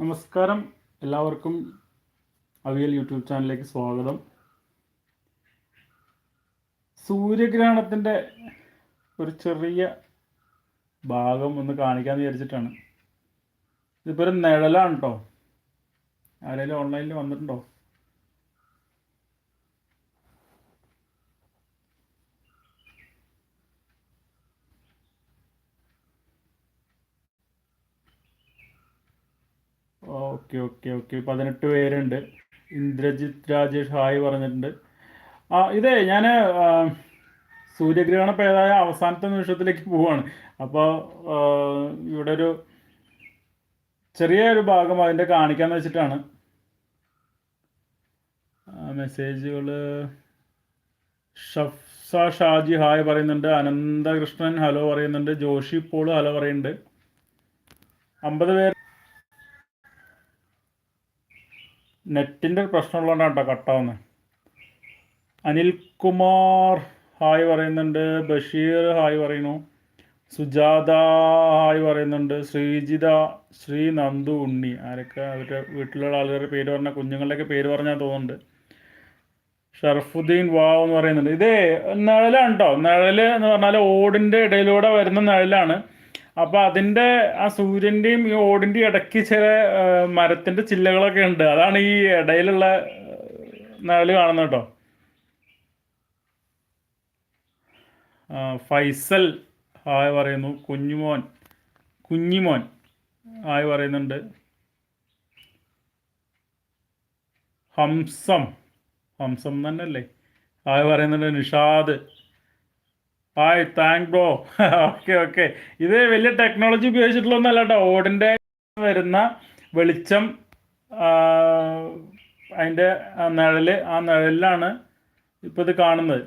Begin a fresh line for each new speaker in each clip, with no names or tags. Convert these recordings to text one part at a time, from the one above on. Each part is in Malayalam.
നമസ്കാരം. എല്ലാവർക്കും അവിയൽ യൂട്യൂബ് ചാനലിലേക്ക് സ്വാഗതം. സൂര്യഗ്രഹണത്തിന്റെ ഒരു ചെറിയ ഭാഗം ഒന്ന് കാണിക്കാൻ വിചാരിച്ചിട്ടാണ്. ഇതിപ്പോൾ ഒരു നിഴലാണ് കേട്ടോ ആരെങ്കിലും ഓൺലൈനിൽ വന്നിട്ടുണ്ടോ? Okay okay okay. പതിനെട്ട് പേരുണ്ട്. ഇന്ദ്രജിത് രാജേഷ് ഹായ് പറഞ്ഞിട്ടുണ്ട്. ആ ഇതേ ഞാൻ സൂര്യഗ്രഹണം പേതായ അവസാനത്തെ നിമിഷത്തിലേക്ക് പോവാണ്. അപ്പോൾ ഇവിടെ ഒരു ചെറിയ ഒരു ഭാഗം അതിന്റെ കാണിക്കാന്ന് വെച്ചിട്ടാണ്. മെസ്സേജുകൾ ഷഫ്സ ഷാജി ഹായ് പറയുന്നുണ്ട്. അനന്തകൃഷ്ണൻ ഹലോ പറയുന്നുണ്ട്. ജോഷി പോൾ ഹലോ പറയുന്നുണ്ട്. അമ്പത് പേര് നെറ്റിന്റെ പ്രശ്നമുള്ളതുകൊണ്ടാണ് കേട്ടോ കട്ടാവുന്നത് അനിൽകുമാർ ഹായ് പറയുന്നുണ്ട് ബഷീർ ഹായ് പറയുന്നു സുജാത ഹായ് പറയുന്നുണ്ട് ശ്രീജിത ശ്രീ നന്ദു ഉണ്ണി. ആരൊക്കെ അവരുടെ വീട്ടിലുള്ള ആളുകളുടെ പേര് പറഞ്ഞ കുഞ്ഞുങ്ങളുടെയൊക്കെ പേര് പറഞ്ഞാൽ തോന്നുന്നുണ്ട്. ഷർഫുദ്ദീൻ വാവ് എന്ന് പറയുന്നുണ്ട്. ഇതേ നിഴലാണ് കേട്ടോ നിഴൽ എന്ന് പറഞ്ഞാൽ ഓടിന്റെ ഇടയിലൂടെ വരുന്ന നിഴലാണ്. അപ്പോൾ അതിന്റെ ആ സൂര്യന്റെയും ഈ ഓടിന്റെയും ഇടയ്ക്ക് ചില മരത്തിന്റെ ചില്ലകളൊക്കെ ഉണ്ട്. അതാണ് ഈ ഇടയിലുള്ള നിഴൽ കാണുന്നത് കേട്ടോ. ഫൈസൽ ഹായ് പറയുന്നു. കുഞ്ഞുമോൻ. കുഞ്ഞിമോൻ ഹായ് പറയുന്നുണ്ട്. ഹംസം. ഹംസം തന്നെയല്ലേ? ഹായ് പറയുന്നുണ്ട് Nishad. Hi thank bro okay okay ഇത് വലിയ ടെക്നോളജി ഉപയോഗിച്ചിട്ടുള്ളതൊന്നല്ല കേട്ടോ ഓടിന്റെ വരുന്ന വെളിച്ചം അതിന്റെ നിഴൽ ആ നിഴലിലാണ് ഇപ്പോൾ ഇത് കാണുന്നത്.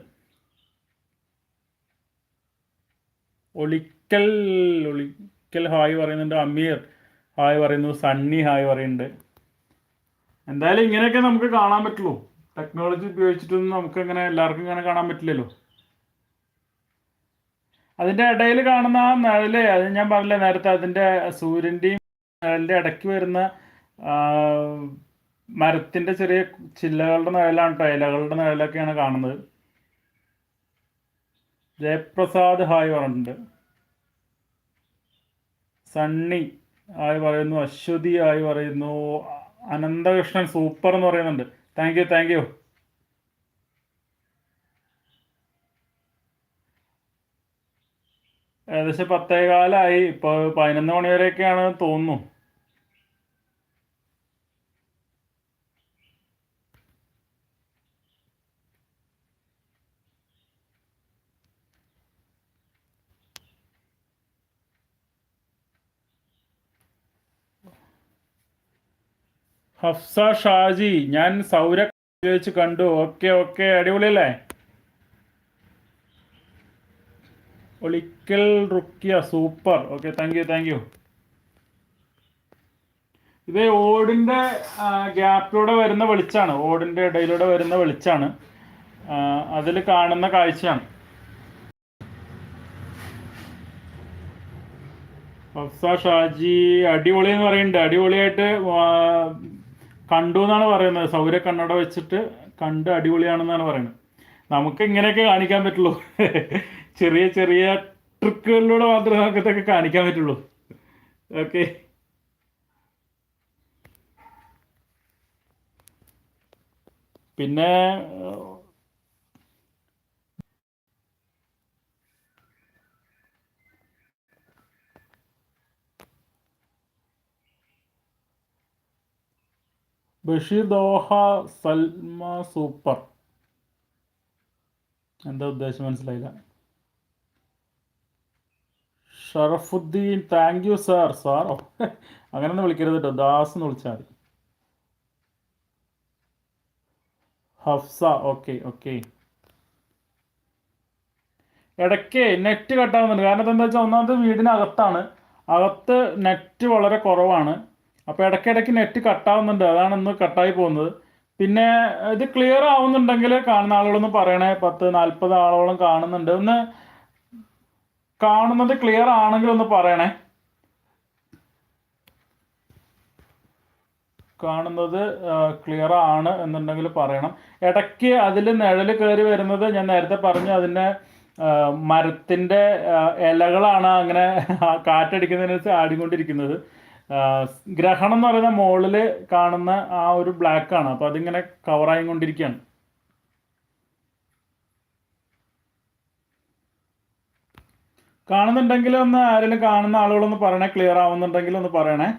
ഒളിക്കൽ ഒളിക്കൽ ഹായ് പറയുന്നുണ്ട് അമീർ. ഹായ് പറയുന്നു സണ്ണി ഹായ് പറയുന്നുണ്ട്. എന്തായാലും ഇങ്ങനെയൊക്കെ നമുക്ക് കാണാൻ പറ്റുള്ളൂ. ടെക്നോളജി ഉപയോഗിച്ചിട്ടൊന്നും നമുക്ക് ഇങ്ങനെ എല്ലാവർക്കും ഇങ്ങനെ കാണാൻ പറ്റില്ലല്ലോ. അതിന്റെ ഇടയിൽ കാണുന്ന ആ നിഴൽ അത് ഞാൻ പറഞ്ഞില്ല നേരത്തെ അതിന്റെ സൂര്യന്റെയും നിഴലിന്റെ ഇടയ്ക്ക് വരുന്ന മരത്തിന്റെ ചെറിയ ചില്ലകളുടെ നിഴലാണ് കേട്ടോ ഇലകളുടെ നിഴലൊക്കെയാണ് കാണുന്നത്. ജയപ്രസാദ് ഹായ് പറഞ്ഞിട്ടുണ്ട്. സണ്ണി ആയി പറയുന്നു. അശ്വതി ആയി പറയുന്നു. അനന്തകൃഷ്ണൻ സൂപ്പർ എന്ന് പറയുന്നുണ്ട്. Thank you thank you. ഏകദേശം പത്തേകാലായി. ഇപ്പോൾ പതിനൊന്ന് മണി വരെയൊക്കെയാണ് തോന്നുന്നു. ഹഫ്സ ഷാജി ഞാൻ സൗര ഉപയോഗിച്ച് കണ്ടു. Okay okay. അടിപൊളിയല്ലേ? ഒളിക്കൽ Rukhiya super. Okay thank you thank you ഇത് ഓടിന്റെ ഗ്യാപ്പിലൂടെ വരുന്ന വെളിച്ചാണ്. ഓടിന്റെ ഇടയിലൂടെ വരുന്ന വെളിച്ചാണ്. അതിൽ കാണുന്ന കാഴ്ചയാണ്. ഹഫ്സ ഷാജി അടിപൊളി എന്ന് പറയുന്നുണ്ട്. അടിപൊളിയായിട്ട് കണ്ടു എന്നാണ് പറയുന്നത്. സൗര കണ്ണട വെച്ചിട്ട് കണ്ട് അടിപൊളിയാണെന്നാണ് പറയുന്നത്. നമുക്ക് ഇങ്ങനെയൊക്കെ കാണിക്കാൻ പറ്റുള്ളൂ. ചെറിയ ചെറിയ ട്രിക്കുകളിലൂടെ മാത്രമേ നമുക്ക് ഇതൊക്കെ കാണിക്കാൻ പറ്റുള്ളൂ. ഓക്കെ. പിന്നെ ബഷീർ ദോഹ സൽമ സൂപ്പർ. എന്താ ഉദ്ദേശം? മനസ്സിലായില്ല. ഷറഫുദ്ദീൻ താങ്ക് യു സാർ സാറോ അങ്ങനെയൊന്നും വിളിക്കരുത് കേട്ടോ ദാസ് എന്ന് വിളിച്ചാൽ മതി. ഹഫ്സ ഓക്കെ ഓക്കെ ഇടയ്ക്ക് നെറ്റ് കട്ടാവുന്നുണ്ട് കാരണം എന്താ വെച്ചാൽ ഒന്നാമത് വീടിനകത്താണ്. അകത്ത് നെറ്റ് വളരെ കുറവാണ്. അപ്പോൾ ഇടയ്ക്കിടയ്ക്ക് നെറ്റ് കട്ടാവുന്നുണ്ട്. അതാണ് ഇന്ന് കട്ടായി പോകുന്നത്. പിന്നെ ഇത് ക്ലിയർ ആവുന്നുണ്ടെങ്കിൽ കാണുന്ന ആളുകളൊന്നും പറയണേ പത്ത് നാൽപ്പത് ആളോളം കാണുന്നുണ്ട്. ഒന്ന് കാണുന്നത് ക്ലിയർ ആണെങ്കിൽ ഒന്ന് പറയണേ. കാണുന്നത് ക്ലിയർ ആണ് എന്നുണ്ടെങ്കിൽ പറയണം. ഇടയ്ക്ക് അതിൽ നിഴൽ കയറി വരുന്നത് ഞാൻ നേരത്തെ പറഞ്ഞു അതിന്റെ മരത്തിന്റെ ഇലകളാണ് അങ്ങനെ കാറ്റടിക്കുന്നതിനനുസരിച്ച് ആടിക്കൊണ്ടിരിക്കുന്നത്. ഗ്രഹണം എന്ന് പറയുന്ന മുകളിൽ കാണുന്ന ആ ഒരു ബ്ലാക്ക് ആണ്. അപ്പോൾ അതിങ്ങനെ കവറായി കൊണ്ടിരിക്കുകയാണ് കാണുന്നുണ്ടെങ്കിൽ ഒന്ന് ആരെങ്കിലും കാണുന്ന ആളുകളൊന്ന് പറയണേ ക്ലിയർ ആവുന്നുണ്ടെങ്കിൽ ഒന്ന് പറയണേ.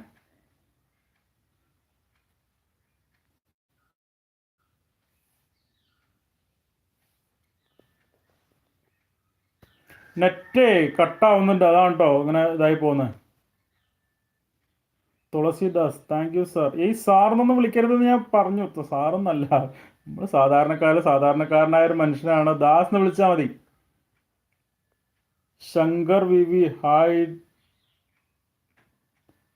നെറ്റ് കട്ടാവുന്നുണ്ട് അതാണ് കേട്ടോ ഇങ്ങനെ ഇതായി പോകുന്നത് തുളസിദാസ് താങ്ക് യു സാർ ഈ സാറിനൊന്നും വിളിക്കരുതെന്ന് ഞാൻ പറഞ്ഞു. സാറൊന്നല്ല. നമ്മൾ സാധാരണക്കാര് സാധാരണക്കാരനായ ഒരു മനുഷ്യനാണ്. ദാസ് എന്ന് വിളിച്ചാൽ മതി. Shankar V V hi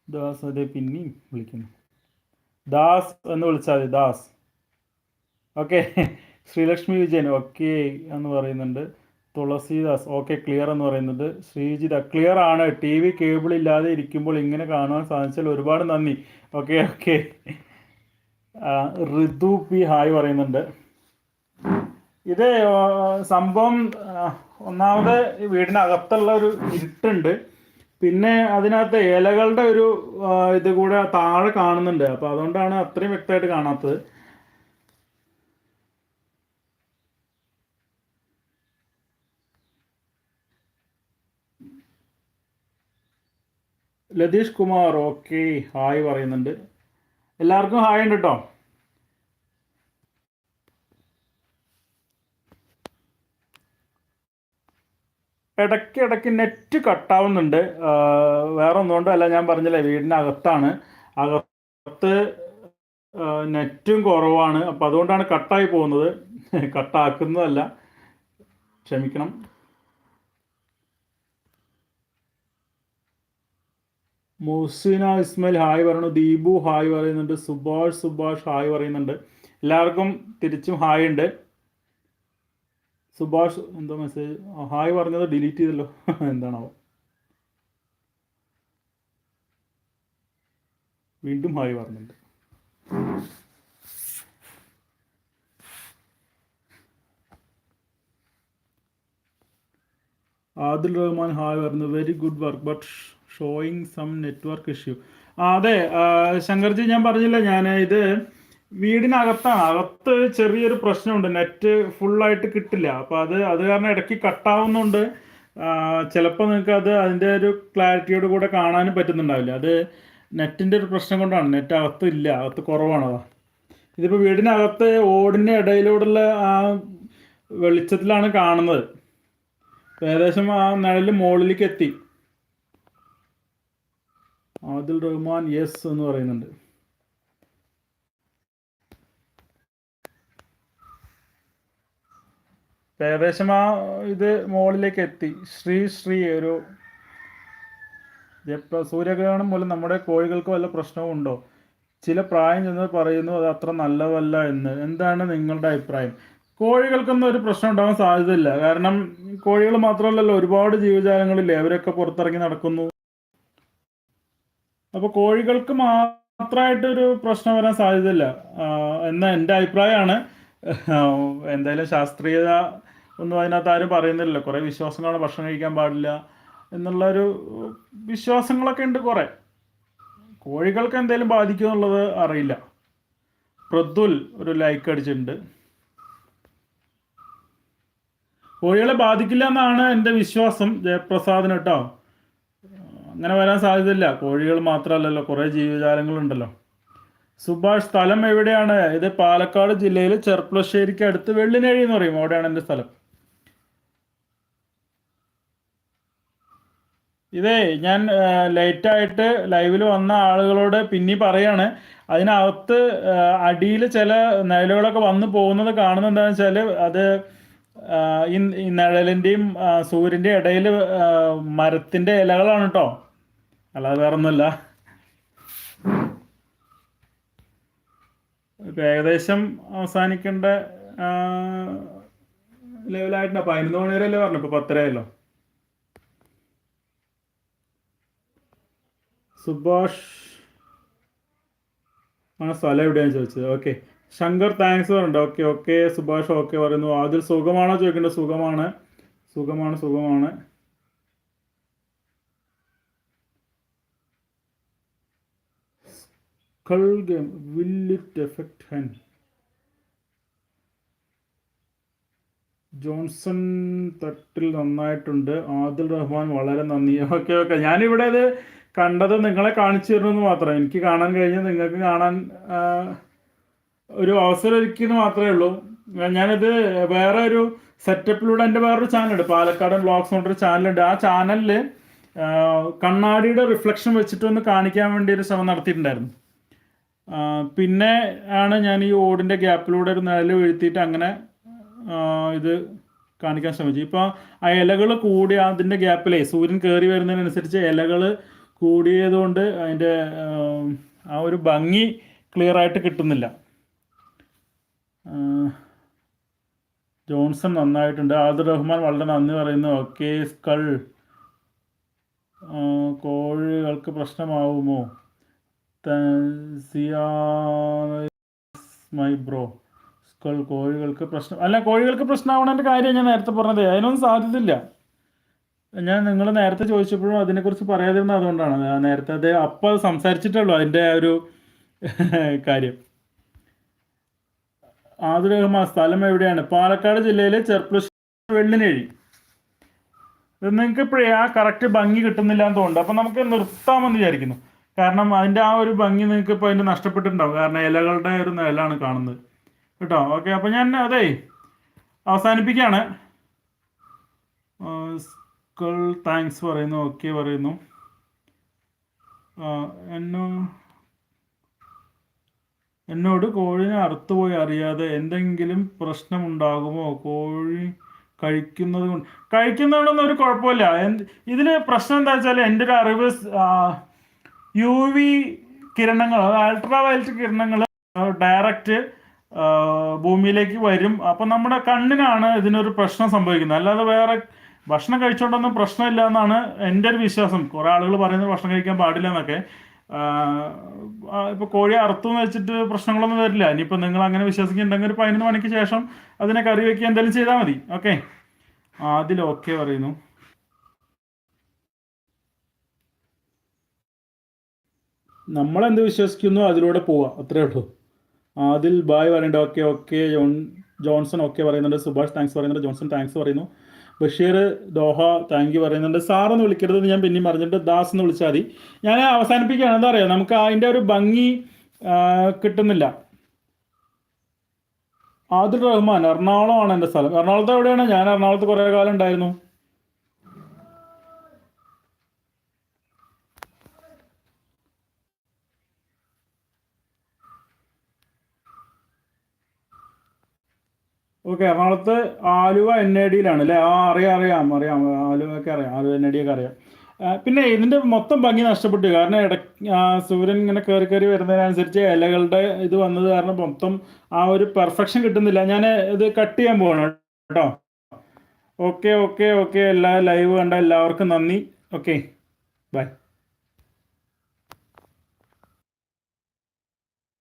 Das അതെ പിന്നെയും വിളിക്കുന്നു. ദാസ് എന്ന് വിളിച്ചാൽ മതി ദാസ്. ഓക്കെ ശ്രീലക്ഷ്മി വിജയൻ ഓക്കെ എന്ന് പറയുന്നുണ്ട്. തുളസിദാസ് ഓക്കെ ക്ലിയർ എന്ന് പറയുന്നുണ്ട്. ശ്രീജിത ക്ലിയർ ആണ്. ടി വി കേബിൾ ഇല്ലാതെ ഇരിക്കുമ്പോൾ ഇങ്ങനെ കാണുവാൻ സാധിച്ചാൽ ഒരുപാട് നന്ദി. Okay okay. Rithu P hi പറയുന്നുണ്ട്. ഇത് സംഭവം ഒന്നാമത് ഈ വീടിനകത്തുള്ള ഒരു ഇരുട്ടുണ്ട്. പിന്നെ അതിനകത്ത് ഇലകളുടെ ഒരു ഇത് കൂടെ താഴെ കാണുന്നുണ്ട്. അപ്പോൾ അതുകൊണ്ടാണ് അത്രയും വ്യക്തമായിട്ട് കാണാത്തത്. ലതീഷ് കുമാർ ഓക്കെ. ഹായ് പറയുന്നുണ്ട്. എല്ലാവർക്കും ഹായ് ഉണ്ട്? കേട്ടോ ഇടയ്ക്ക് ഇടയ്ക്ക് നെറ്റ് കട്ടാവുന്നുണ്ട്. വേറെ ഒന്നുകൊണ്ടും അല്ല ഞാൻ പറഞ്ഞില്ലേ വീടിനകത്താണ്. അകത്ത് നെറ്റും കുറവാണ്. അപ്പം അതുകൊണ്ടാണ് കട്ടായി പോകുന്നത്. കട്ടാക്കുന്നതല്ല. ക്ഷമിക്കണം. മുഹ്സിന ഇസ്മയിൽ ഹായ് പറയുന്നു. ദീപു ഹായ് പറയുന്നുണ്ട്. സുഭാഷ് സുഭാഷ് ഹായ് പറയുന്നുണ്ട്. എല്ലാവർക്കും തിരിച്ചും ഹായ് ഉണ്ട്. സുഭാഷ് എന്തോ മെസ്സേജ് ഹായ് പറഞ്ഞത് ഡിലീറ്റ് ചെയ്തല്ലോ. എന്താണാവോ? വീണ്ടും ഹായ് പറഞ്ഞിട്ടുണ്ട്. ആദിൽ റഹ്മാൻ ഹായ് പറഞ്ഞു. Very good work but showing some network issue അതെ ശങ്കർജി ഞാൻ പറഞ്ഞില്ല ഞാൻ ഇത് വീടിനകത്താണ്. അകത്ത് ചെറിയൊരു പ്രശ്നമുണ്ട്. നെറ്റ് ഫുള്ളായിട്ട് കിട്ടില്ല. അപ്പോൾ അത് അത് കാരണം ഇടയ്ക്ക് കട്ടാവുന്നുണ്ട് ചിലപ്പോൾ നിങ്ങൾക്ക് അത് അതിന്റെ ഒരു ക്ലാരിറ്റിയോട് കൂടെ കാണാനും പറ്റുന്നുണ്ടാവില്ല. അത് നെറ്റിന്റെ ഒരു പ്രശ്നം കൊണ്ടാണ്. നെറ്റ് അകത്ത് ഇല്ല. അകത്ത് കുറവാണ് അതാ. ഇതിപ്പോൾ വീടിനകത്ത് ഓടിന്റെ ഇടയിലൂടെയുള്ള ആ വെളിച്ചത്തിലാണ് കാണുന്നത്. ഏകദേശം ആ നിഴൽ മുകളിലേക്ക് എത്തി. ആദിൽ റഹ്മാൻ യെസ് എന്ന് പറയുന്നുണ്ട്. ഏകദേശം ആ ഇത് മുകളിലേക്ക് എത്തി. ശ്രീ ശ്രീ ഒരു സൂര്യഗ്രഹണം മൂലം നമ്മുടെ കോഴികൾക്ക് വല്ല പ്രശ്നവും ഉണ്ടോ? ചില പ്രായം ചെന്ന് പറയുന്നു അത് അത്ര നല്ലതല്ല എന്ന്. എന്താണ് നിങ്ങളുടെ അഭിപ്രായം? കോഴികൾക്കൊന്നും ഒരു പ്രശ്നം ഉണ്ടാകാൻ സാധ്യതയില്ല. കാരണം കോഴികൾ മാത്രമല്ലല്ലോ ഒരുപാട് ജീവജാലങ്ങളില്ലേ അവരൊക്കെ പുറത്തിറങ്ങി നടക്കുന്നു. അപ്പൊ കോഴികൾക്ക് മാത്രമായിട്ടൊരു പ്രശ്നം വരാൻ സാധ്യതയില്ല. എന്ന എന്റെ അഭിപ്രായമാണ്. എന്തായാലും ശാസ്ത്രീയത ഒന്നും അതിനകത്ത് ആരും പറയുന്നില്ല കുറേ വിശ്വാസങ്ങളാണ് ഭക്ഷണം കഴിക്കാൻ പാടില്ല എന്നുള്ള ഒരു വിശ്വാസങ്ങളൊക്കെ ഉണ്ട് കുറേ. കോഴികൾക്ക് എന്തെങ്കിലും ബാധിക്കുമോ എന്നുള്ളത് അറിയില്ല. പ്രദുൽ ഒരു ലൈക്ക് അടിച്ചിട്ടുണ്ട്. കോഴികളെ ബാധിക്കില്ല എന്നാണ് എന്റെ വിശ്വാസം. ജയപ്രസാദിന് കേട്ടോ. അങ്ങനെ വരാൻ സാധ്യതയില്ല. കോഴികൾ മാത്രമല്ലല്ലോ കുറേ ജീവജാലങ്ങളുണ്ടല്ലോ. സുഭാഷ് സ്ഥലം എവിടെയാണ്? ഇത് പാലക്കാട് ജില്ലയിൽ ചെർപ്പുളശ്ശേരിക്ക് അടുത്ത് വെള്ളിനേഴി എന്ന് പറയും. അവിടെയാണ് എന്റെ സ്ഥലം. ഇതേ ഞാൻ ലേറ്റായിട്ട് ലൈവിൽ വന്ന ആളുകളോട് പിന്നെ പറയാണ്. അതിനകത്ത് അടിയിൽ ചില നിഴലുകളൊക്കെ വന്നു പോകുന്നത് കാണുന്നത് എന്താണെന്ന് വെച്ചാൽ അത് ഈ നിഴലിന്റെയും സൂര്യന്റെയും ഇടയിൽ മരത്തിന്റെ ഇലകളാണ് കേട്ടോ അല്ലാതെ വേറെ ഒന്നുമില്ല ഏകദേശം അവസാനിക്കേണ്ട ലെവലായിട്ടുണ്ട്. പതിനൊന്ന് മണി വരെയല്ലേ പറഞ്ഞു ഇപ്പൊ പത്തരയല്ലോ. സുഭാഷ് ആ സ്ഥലം എവിടെയാണ് ചോദിച്ചത്? ഓക്കെ ശങ്കർ താങ്ക്സ് പറയുന്നുണ്ട് ഓക്കെ ഓക്കെ സുഭാഷ് ഓക്കെ പറയുന്നു. അതിൽ സുഖമാണോ ചോദിക്കേണ്ടത്? സുഖമാണ്. സുഖമാണ് സുഖമാണ്. ഗെയിം വിൽ ഹൻ ജോൺസൺ തട്ടിൽ നന്നായിട്ടുണ്ട്. ആദിൽ റഹ്മാൻ വളരെ നന്ദി. ഓക്കെ ഓക്കെ ഞാനിവിടെ ഇത് കണ്ടത് നിങ്ങളെ കാണിച്ചു തരുമെന്ന് മാത്രം. എനിക്ക് കാണാൻ കഴിഞ്ഞ നിങ്ങൾക്ക് കാണാൻ ഒരു അവസരം ഒരുക്കിയെന്ന് മാത്രമേ ഉള്ളൂ. ഞാനിത് വേറെ ഒരു സെറ്റപ്പിലൂടെ എന്റെ വേറൊരു ചാനലുണ്ട്. പാലക്കാട് ബ്ലോഗ്സ് എന്ന് പറഞ്ഞൊരു ചാനലുണ്ട്. ആ ചാനലിൽ കണ്ണാടിയുടെ റിഫ്ലക്ഷൻ വെച്ചിട്ട് ഒന്ന് കാണിക്കാൻ വേണ്ടി ഒരു ശ്രമം നടത്തിയിട്ടുണ്ടായിരുന്നു. പിന്നെ ആണ് ഞാൻ ഈ ഓടിന്റെ ഗ്യാപ്പിലൂടെ ഒരു നിഴൽ വീഴ്ത്തിയിട്ട് അങ്ങനെ ഇത് കാണിക്കാൻ ശ്രമിച്ചു ഇപ്പോൾ ആ ഇലകൾ കൂടി അതിന്റെ ഗ്യാപ്പിലേ സൂര്യൻ കയറി വരുന്നതിനനുസരിച്ച് ഇലകൾ കൂടിയതുകൊണ്ട് അതിന്റെ ആ ഒരു ഭംഗി ക്ലിയർ ആയിട്ട് കിട്ടുന്നില്ല. ജോൺസൺ നന്നായിട്ടുണ്ട്. ആദിർ റഹ്മാൻ വളരെ നന്ദി പറയുന്നു. Okay skull. കോഴികൾക്ക് പ്രശ്നമാവുമോ? My bro. സ്കൾ കോഴികൾക്ക് പ്രശ്നം അല്ല കോഴികൾക്ക് പ്രശ്നമാവണതിന്റെ കാര്യം ഞാൻ നേരത്തെ പറഞ്ഞത് അതിനൊന്നും സാധ്യതയില്ല. ഞാൻ നിങ്ങൾ നേരത്തെ ചോദിച്ചപ്പോഴും അതിനെക്കുറിച്ച് പറയാതിരുന്ന അതുകൊണ്ടാണ്. നേരത്തെ അത് അപ്പം സംസാരിച്ചിട്ടുള്ളൂ. അതിന്റെ ഒരു കാര്യം. റഹ്മാൻ സ്ഥലം എവിടെയാണ്? പാലക്കാട് ജില്ലയിലെ ചെർപ്പുളശ്ശേരി വെള്ളിനേഴി. നിങ്ങൾക്ക് ഇപ്പോഴേ ആ കറക്റ്റ് ഭംഗി കിട്ടുന്നില്ല എന്ന് തോന്നുന്നു അപ്പം നമുക്ക് നിർത്താമെന്ന് വിചാരിക്കുന്നു. കാരണം അതിന്റെ ആ ഒരു ഭംഗി നിങ്ങൾക്ക് ഇപ്പോൾ അതിന്റെ നഷ്ടപ്പെട്ടിട്ടുണ്ടാവും. കാരണം ഇലകളുടെ ഒരു നിഴലാണ് കാണുന്നത്. കേട്ടോ? ഓക്കെ അപ്പം ഞാൻ അതേ അവസാനിപ്പിക്കുകയാണ് സ്കൾ താങ്ക്സ് പറയുന്നു ഓക്കെ പറയുന്നു. എന്നോ എന്നോട് കോഴിനെ അറുത്തുപോയി അറിയാതെ എന്തെങ്കിലും പ്രശ്നമുണ്ടാകുമോ? കോഴി കഴിക്കുന്നത് കൊണ്ട് കഴിക്കുന്നതുകൊണ്ടൊന്നും ഒരു കുഴപ്പമില്ല. ഇതിൽ പ്രശ്നം എന്താ വെച്ചാൽ എന്റെ ഒരു അറിവ് യു വി കിരണങ്ങൾ അൾട്രാ വയലറ്റ് കിരണങ്ങൾ ഡയറക്റ്റ് ഭൂമിയിലേക്ക് വരും. അപ്പം നമ്മുടെ കണ്ണിനാണ് ഇതിനൊരു പ്രശ്നം സംഭവിക്കുന്നത്. അല്ലാതെ വേറെ ഭക്ഷണം കഴിച്ചോണ്ടൊന്നും പ്രശ്നമില്ല എന്നാണ് എന്റെ ഒരു വിശ്വാസം. കുറേ ആളുകൾ പറയുന്നത് ഭക്ഷണം കഴിക്കാൻ പാടില്ല എന്നൊക്കെ. ഇപ്പോൾ കോഴി അറുത്തു വെച്ചിട്ട് പ്രശ്നങ്ങളൊന്നും വരില്ല. ഇനിയിപ്പോൾ നിങ്ങൾ അങ്ങനെ വിശ്വസിക്കുന്നുണ്ടെങ്കിൽ ഒരു പതിനൊന്ന് മണിക്ക് ശേഷം അതിനെ കറി വെക്കുക എന്തെങ്കിലും ചെയ്താൽ മതി. ഓക്കെ? അതിൽ ഓക്കെ പറയുന്നു. നമ്മൾ എന്ത് വിശ്വസിക്കുന്നു അതിലൂടെ പോവാം. അത്രേ ഉള്ളൂ. അതിൽ ബായ് പറയുന്നുണ്ട്. Okay okay John Johnson okay പറയുന്നുണ്ട്. സുഭാഷ് താങ്ക്സ് പറയുന്നുണ്ട്. ജോൺസൺ താങ്ക്സ് പറയുന്നു. ബഷീർ ദോഹ താങ്ക് യു പറയുന്നുണ്ട്. സാറെന്ന് വിളിക്കരുതെന്ന് ഞാൻ പിന്നെയും പറഞ്ഞിട്ട് ദാസ് എന്ന് വിളിച്ചാൽ മതി. ഞാൻ അവസാനിപ്പിക്കുകയാണ്. എന്താ പറയുക നമുക്ക് അതിന്റെ ഒരു ഭംഗി കിട്ടുന്നില്ല. ആദിൽ റഹ്മാൻ എറണാകുളമാണ് എന്റെ സ്ഥലം. എറണാകുളത്ത് എവിടെയാണ്? ഞാൻ എറണാകുളത്ത് കുറേ കാലം ഉണ്ടായിരുന്നു. ഓക്കെ എറണാകുളത്ത് ആലുവ എൻ ഐ ഡിയിലാണ് അല്ലേ? ആ അറിയാം അറിയാം അറിയാം. ആലുവയൊക്കെ അറിയാം ആലുവ എൻ ഐ ഡി ഒക്കെ അറിയാം പിന്നെ ഇതിന്റെ മൊത്തം ഭംഗി നഷ്ടപ്പെട്ടു. കാരണം ഇട സൂര്യൻ ഇങ്ങനെ കയറി കയറി വരുന്നതിനനുസരിച്ച് ഇലകളുടെ ഇത് വന്നത് കാരണം മൊത്തം ആ ഒരു പെർഫെക്ഷൻ കിട്ടുന്നില്ല. ഞാൻ ഇത് കട്ട് ചെയ്യാൻ പോവാണ് കേട്ടോ. Okay okay okay. എല്ലാ ലൈവ് കണ്ട എല്ലാവർക്കും നന്ദി. Okay bye.